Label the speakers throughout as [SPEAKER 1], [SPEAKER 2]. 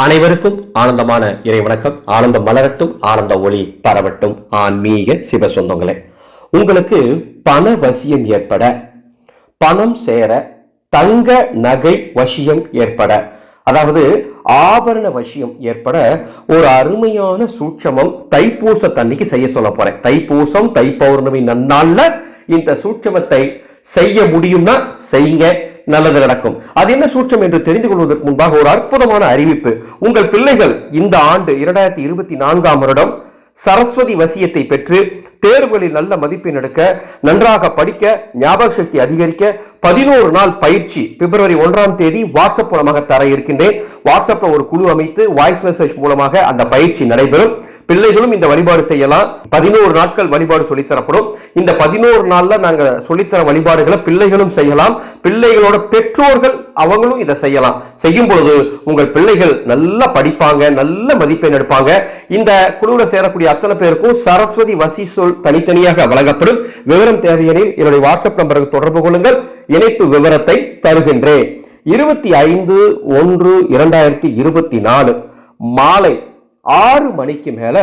[SPEAKER 1] அனைவருக்கும் ஆனந்தமான இறை வணக்கம் ஆனந்தம் மலரட்டும் ஆனந்த ஒளி பரவட்டும். ஆன்மீக சிவ சொந்தங்களே உங்களுக்கு பண வசியம் ஏற்பட பணம் சேர தங்க நகை வசியம் ஏற்பட அதாவது ஆபரண வசியம் ஏற்பட ஒரு அருமையான சூட்சமம் தைப்பூச தண்ணிக்கு செய்ய சொல்ல போறேன். தைப்பூசம் தை பௌர்ணமி இந்த சூட்சமத்தை செய்ய முடியும்னா செய்யுங்க நல்லது நடக்கும். அது என்ன சூட்சம் என்று தெரிந்து கொள்வதற்கு முன்பாக ஒரு அற்புதமான அறிவிப்பு. உங்கள் பிள்ளைகள் இந்த ஆண்டு இரண்டாயிரத்தி இருபத்தி நான்காம் வருடம் சரஸ்வதி வசியத்தை பெற்று தேர்வுகளில் நல்ல மதிப்பெண் எடுக்க நன்றாக படிக்க ஞாபக சக்தி அதிகரிக்க பதினோரு நாள் பயிற்சி பிப்ரவரி ஒன்றாம் தேதி வாட்ஸ்அப் மூலமாக தர இருக்கின்றேன். வாட்ஸ்அப்ல ஒரு குழு அமைத்து வாய்ஸ் மெசேஜ் மூலமாக அந்த பயிற்சி நடைபெறும். பிள்ளைகளும் இந்த வழிபாடு செய்யலாம். பதினோரு நாட்கள் வழிபாடு சொல்லித்தரப்படும். இந்த பதினோரு நாள்ல நாங்க சொல்லித்தர வழிபாடுகளை பிள்ளைகளும் செய்யலாம். பிள்ளைகளோட பெற்றோர்கள் அவங்களும் இதை செய்யலாம். செய்யும் பொழுது உங்கள் பிள்ளைகள் நல்லா படிப்பாங்க நல்ல மதிப்பெண் எடுப்பாங்க. இந்த குழுவில் சேரக்கூடிய அத்தனை பேருக்கும் சரஸ்வதி வசி சொல் தனித்தனியாக வழங்கப்படும். விவரம் தேவையெனில் என்னுடைய வாட்ஸ்அப் நம்பருக்கு தொடர்பு கொள்ளுங்கள். இணைப்பு விவரத்தை தருகின்றேன். இருபத்தி ஐந்து ஒன்று இரண்டாயிரத்தி இருபத்தி நாலு. மாலை ஆறு மணிக்கு மேல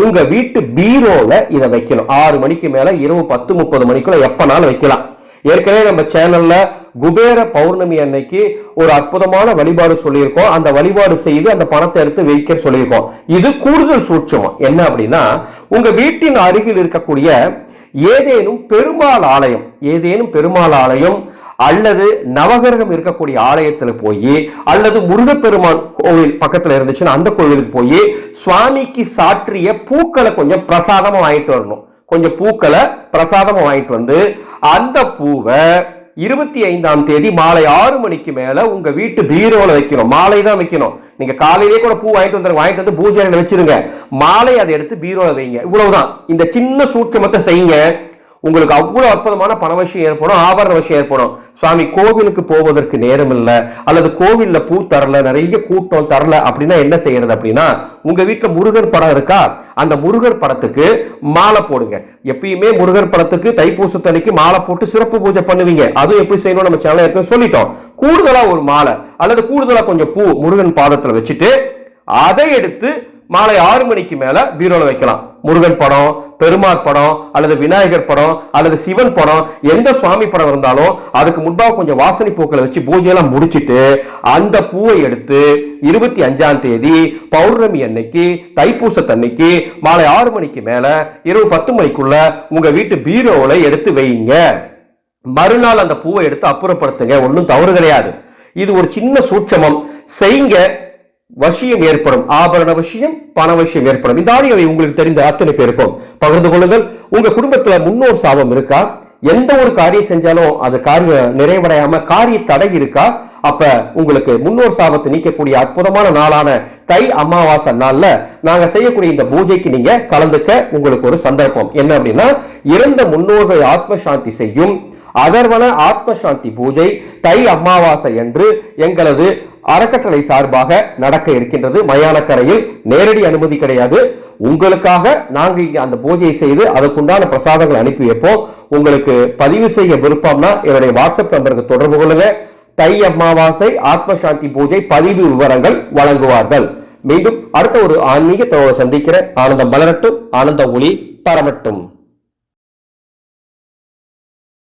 [SPEAKER 1] உங்க வீட்டு பீரோல இதை வைக்கணும். ஆறு மணிக்கு மேல இரவு பத்து முப்பது மணிக்குள்ள எப்பனாலும் வைக்கலாம். ஏற்கனவே நம்ம சேனல்ல குபேர பௌர்ணமி அன்னைக்கு ஒரு அற்புதமான வழிபாடு சொல்லியிருக்கோம். அந்த வழிபாடு செய்து அந்த பணத்தை எடுத்து வைக்க சொல்லியிருக்கோம். இது கூடுதல் சூட்சமம். என்ன அப்படின்னா உங்க வீட்டின் அருகில் இருக்கக்கூடிய ஏதேனும் பெருமாள் ஆலயம் ஏதேனும் பெருமாள் ஆலயம் அல்லது நவகிரகம் இருக்கக்கூடிய ஆலயத்தில் போய் அல்லது முருகப்பெருமான் கோவில் பக்கத்தில் இருந்துச்சுன்னா அந்த கோவிலுக்கு போய் சுவாமிக்கு சாற்றிய பூக்களை கொஞ்சம் பிரசாதமாக வாங்கிட்டு வரணும். கொஞ்சம் பூக்களை பிரசாதமாக வாங்கிட்டு வந்து அந்த பூவை இருபத்தி ஐந்தாம் தேதி மாலை ஆறு மணிக்கு மேல உங்க வீட்டு பீரோல வைக்கணும். மாலை தான் வைக்கணும். நீங்க காலையிலேயே கூட பூ வாங்கிட்டு வந்து வாங்கிட்டு வந்து பூஜை வச்சிருங்க. மாலை அதை எடுத்து பீரோல வைங்க. இவ்வளவுதான். இந்த சின்ன சூட்சமத்தை செய்யுங்க. உங்களுக்கு அவ்வளோ அற்புதமான பண விஷயம் ஏற்படும் ஆபரண விஷயம் ஏற்படும். சுவாமி கோவிலுக்கு போவதற்கு நேரம் இல்லை அல்லது கோவிலில் பூ தரல நிறைய கூட்டம் தரல அப்படின்னா என்ன செய்யறது அப்படின்னா உங்க வீட்டில் முருகர் படம் இருக்கா? அந்த முருகர் படத்துக்கு மாலை போடுங்க. எப்பயுமே முருகர் படத்துக்கு தைப்பூசத்தன்னைக்கு மாலை போட்டு சிறப்பு பூஜை பண்ணுவீங்க. அதுவும் எப்படி செய்யணும்? நம்ம சேனல் ஏற்கனவே சொல்லிட்டோம். கூடுதலாக ஒரு மாலை அல்லது கூடுதலாக கொஞ்சம் பூ முருகன் பாதத்தில் வச்சுட்டு அதை எடுத்து மாலை ஆறு மணிக்கு மேல பீரோல வைக்கலாம். முருகன் படம் பெருமாள் படம் அல்லது விநாயகர் படம் அல்லது சிவன் படம் எந்த சுவாமி படம் இருந்தாலும் அதுக்கு முன்பாக கொஞ்சம் வாசனை பூக்களை வச்சு பூஜையெல்லாம் முடிச்சிட்டு அந்த பூவை எடுத்து இருபத்தி அஞ்சாம் தேதி பௌர்ணமி அன்னைக்கு தைப்பூசத்தன்னைக்கு மாலை ஆறு மணிக்கு மேல இரவு பத்து மணிக்குள்ள உங்க வீட்டு பீரோவில் எடுத்து வைங்க. மறுநாள் அந்த பூவை எடுத்து அப்புறப்படுத்துங்க. ஒன்றும் தவறு கிடையாது. இது ஒரு சின்ன சூட்சமம். செய்யுங்க வசியம் ஏற்படும் ஆபரண விஷயம் பண விஷயம் ஏற்படும். இந்த ஆடியோவை உங்களுக்கு தெரிந்த அத்தனை பேருக்கும் பகிர்ந்து கொள்ளுங்கள். உங்க குடும்பத்துல முன்னோர் சாபம் இருக்கா? எந்த ஒரு காரியம் செஞ்சாலும் அது காரியம் நிறைவடையாம காரிய தடை இருக்கா? அப்ப உங்களுக்கு முன்னோர் சாபத்தை நீக்கக்கூடிய அற்புதமான நாளான தை அமாவாசை நாள்ல நாங்க செய்யக்கூடிய இந்த பூஜைக்கு நீங்க கலந்துக்க உங்களுக்கு ஒரு சந்தர்ப்பம். என்ன அப்படின்னா இறந்த முன்னோர்கள் ஆத்ம சாந்தி செய்யும் அதர்வன ஆத்ம சாந்தி பூஜை தை அமாவாசை என்று எங்களது அறக்கட்டளை சார்பாக நடக்க இருக்கின்றது. மயானக்கரையில் நேரடி அனுமதி கிடையாது. உங்களுக்காக நாங்கள் இங்கே அந்த பூஜையை செய்து அதற்குண்டான பிரசாதங்களை அனுப்பி வைப்போம். உங்களுக்கு பதிவு செய்ய விருப்பம்னா என்னுடைய வாட்ஸ்அப் நம்பருக்கு தொடர்பு கொள்ளுங்க. தை அமாவாசை ஆத்ம சாந்தி பூஜை பதிவு விவரங்கள் வழங்குவார்கள். மீண்டும் அடுத்த ஒரு ஆன்மீக சந்திக்கிற ஆனந்தம் மலரட்டும் ஆனந்த ஒளி பரவட்டும்.